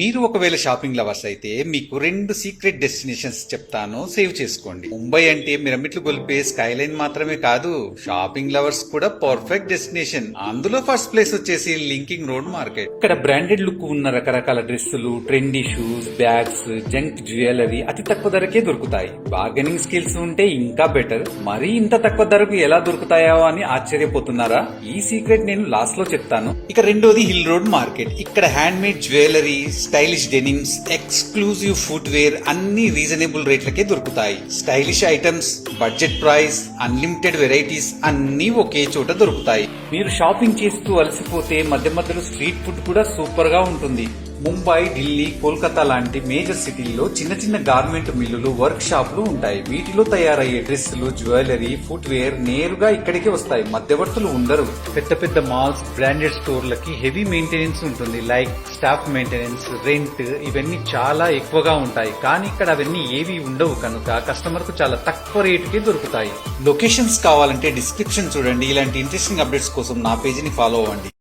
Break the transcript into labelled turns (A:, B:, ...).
A: మీరు ఒకవేళ shopping lovers అయితే మీకు రెండు సీక్రెట్ డెస్టినేషన్స్ చెప్తాను సేవ్ చేసుకోండి. ముంబై అంటే మిరమిట్లు గొలిపే స్కై లైన్ మాత్రమే కాదు షాపింగ్ లవర్స్ కూడా పర్ఫెక్ట్ డెస్టినేషన్ అందులో ఫస్ట్ ప్లేస్ వచ్చేసి లింకింగ్ రోడ్ మార్కెట్ ఇక్కడ బ్రాండెడ్ లుక్ ఉన్న రకరకాల డ్రెస్సులు trendy shoes bags junk jewellery అతి తక్కువ ధరకే దొరుకుతాయి. బార్గెనింగ్ స్కిల్స్ ఉంటే ఇంకా బెటర్ మరీ ఇంత తక్కువ ధరకు ఎలా దొరుకుతాయో అని ఆశ్చర్యపోతున్నారా? ఈ సీక్రెట్ నేను లాస్ట్లో చెప్తాను. ఇక రెండోది హిల్ రోడ్ మార్కెట్ ఇక్కడ handmade jewellery stylish denims exclusive footwear అన్ని రీజనబుల్ రేట్లకే దొరుకుతాయి. Stylish items budget price unlimited varieties అన్ని ఒకే చోట దొరుకుతాయి. మీరు షాపింగ్ చేస్తూ అలసిపోతే మధ్య మధ్యలో స్ట్రీట్ ఫుడ్ కూడా సూపర్గా ఉంటుంది. ముంబై ఢిల్లీ కోల్కతా లాంటి మేజర్ సిటీల్లో చిన్న చిన్న గార్మెంట్ మిల్లులు వర్క్ షాపులు ఉంటాయి. వీటిలో తయారయ్యే డ్రెస్సులు జ్యువెలరీ ఫుట్ వేర్ నేరుగా ఇక్కడికి వస్తాయి. మధ్యవర్తులు ఉండరు. పెద్ద పెద్ద మాల్స్ బ్రాండెడ్ స్టోర్లకి హెవీ మెయింటెనెన్స్ ఉంటుంది. లైక్ స్టాఫ్ మెయింటెనెన్స్ రెంట్ ఇవన్నీ చాలా ఎక్కువగా ఉంటాయి. కానీ ఇక్కడ అవన్నీ ఏవి ఉండవు కనుక కస్టమర్కు చాలా తక్కువ రేటుకే దొరుకుతాయి. లొకేషన్స్ కావాలంటే డిస్క్రిప్షన్ చూడండి. ఇలాంటి ఇంట్రెస్టింగ్ అప్డేట్స్ కోసం నా పేజీని ఫాలో అవ్వండి.